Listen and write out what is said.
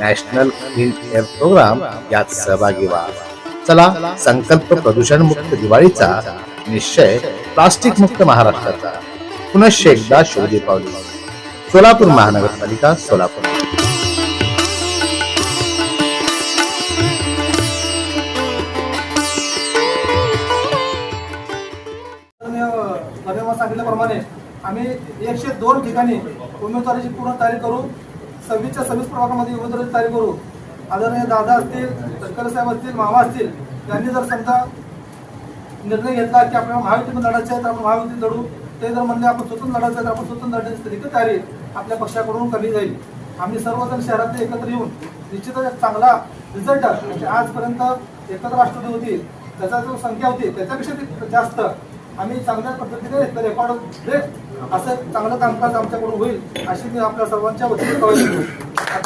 National clean air programme यात सहभागी व्हा. चला संकल्प प्रदूषण मुक्त दिवाळीचा निश्चय प्लास्टिक मुक्त महाराष्ट्राचा पुनश्च एकदा शोधी पावली. सोलापूर महानगरपालिका सोलापूर. सांगितल्याप्रमाणे आम्ही एकशे दोन ठिकाणी उमेदवारीची पूर्ण तयारी करू. सव्वीसच्या सव्वीस प्रभागामध्ये उमेदवाराची तयारी करू. आदरणीय दादा असतील तटकर साहेब असतील मामा असतील यांनी जर समजा निर्णय घेतला की आपल्याला महायुतीतून लढायचं आहे तर आपण महायुतीत लढू. ते जर म्हणले आपण स्वतंत्र लढायचं आहे तर आपण स्वतंत्र लढण्याची देखील तयारी आपल्या पक्षाकडून कमी जाईल. आम्ही सर्वजण शहरातले एकत्र येऊन निश्चितच एक चांगला रिझल्ट म्हणजे आजपर्यंत एकत्र राष्ट्रवादी होती त्याचा जो संख्या होती त्याच्यापेक्षा ती जास्त. आम्ही चांगल्या पद्धतीने रेकॉर्ड ब्रेक असं चांगलं कामकाज आमच्याकडून होईल अशी मी आपल्या सर्वांच्या वतीने कळवली